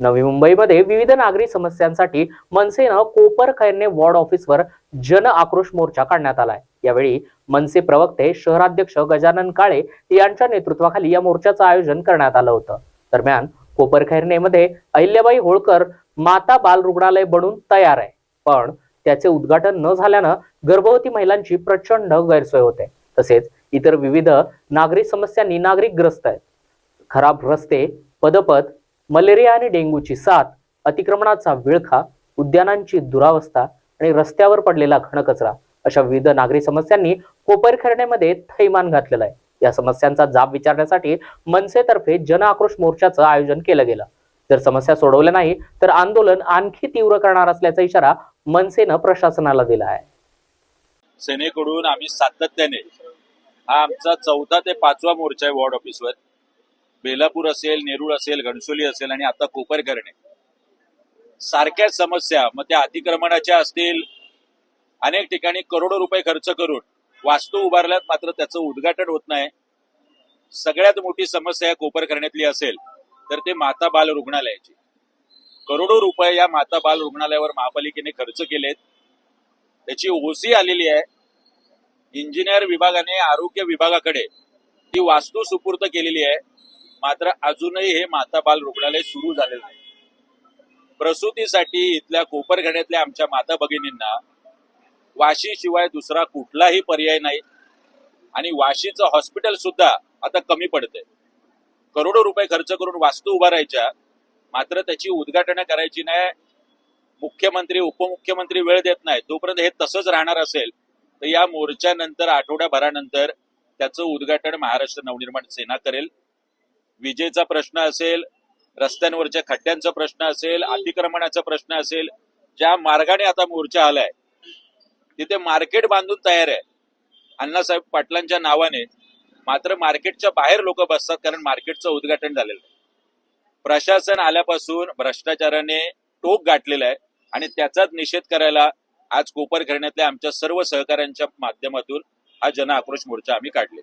नवी मुंबईमध्ये विविध नागरी समस्यांसाठी मनसेनं कोपर खैरणे वॉर्ड ऑफिसवर जन आक्रोश मोर्चा काढण्यात आलाय. यावेळी मनसे प्रवक्ते शहराध्यक्ष गजानन काळे यांच्या नेतृत्वाखाली या मोर्चाचं आयोजन करण्यात आलं होतं. दरम्यान कोपरमध्ये अहिल्याबाई होळकर माता बाल रुग्णालय बनून तयार आहे. पण त्याचे उद्घाटन न झाल्यानं गर्भवती महिलांची प्रचंड गैरसोय होते. तसेच इतर विविध नागरी समस्यांनी नागरिक ग्रस्त आहेत. खराब रस्ते पदपथ मलेरिया आणि डेंग्यूची साथ अतिक्रमणाचा विळखा उद्यानांची दुरावस्था आणि रस्त्यावर पडलेला घनकचरा अशा विविध नागरी समस्यांनी कोपरखरणेमध्ये थैमान घातलेलं आहे. या समस्यांचा जाब विचारण्यासाठी मनसेतर्फे जन आक्रोश मोर्चाचं आयोजन केलं गेलं. जर समस्या सोडवल्या नाही तर आंदोलन आणखी तीव्र करणार असल्याचा इशारा मनसेनं प्रशासनाला दिला आहे. सेनेकडून आम्ही सातत्याने हा आमचा चौथा ते पाचवा मोर्चा आहे वॉर्ड ऑफिसवर. बेलापूर असेल नेरूळ असेल घणसोली असेल आणि आता कोपर करणे सारख्याच समस्या मग त्या अतिक्रमणाच्या असतील अनेक ठिकाणी करोडो रुपये खर्च करून वास्तू उभारल्यात मात्र त्याचं उद्घाटन होत नाही. सगळ्यात मोठी समस्या या कोपर करण्यातली असेल तर ते माता बाल रुग्णालयाची. करोडो रुपये या माता बाल रुग्णालयावर महापालिकेने खर्च केलेत. त्याची ओसी आलेली आहे. इंजिनियर विभागाने आरोग्य विभागाकडे ती वास्तू सुपूर्द केलेली आहे. मात्र अजूनही हे माता बाल रुग्णालय सुरू झालेलं नाही. प्रसूतीसाठी इथल्या कोपरघड्यातल्या आमच्या माता भगिनींना वाशी शिवाय दुसरा कुठलाही पर्याय नाही आणि वाशीचं हॉस्पिटल सुद्धा आता कमी पडतंय. करोडो रुपये खर्च करून वास्तू उभारायच्या मात्र त्याची उद्घाटन करायची नाही मुख्यमंत्री उपमुख्यमंत्री वेळ देत नाही तोपर्यंत हे तसंच राहणार असेल तर या मोर्चानंतर आठवड्याभरानंतर त्याचं उद्घाटन महाराष्ट्र नवनिर्माण सेना करेल. विजेचा प्रश्न असेल रस्त्यांवरच्या खड्ड्यांचा प्रश्न असेल अतिक्रमणाचा प्रश्न असेल ज्या मार्गाने आता मोर्चा आलाय तिथे मार्केट बांधून तयार आहे. अण्णासाहेब पाटलांच्या नावाने मात्र मार्केटच्या बाहेर लोक बसतात कारण मार्केटचं उद्घाटन झालेलं आहे. प्रशासन आल्यापासून भ्रष्टाचाराने टोक गाठलेला आहे आणि त्याचाच निषेध करायला आज कोपर करण्यातल्या आमच्या सर्व सहकाऱ्यांच्या माध्यमातून हा जन आक्रोश मोर्चा आम्ही काढले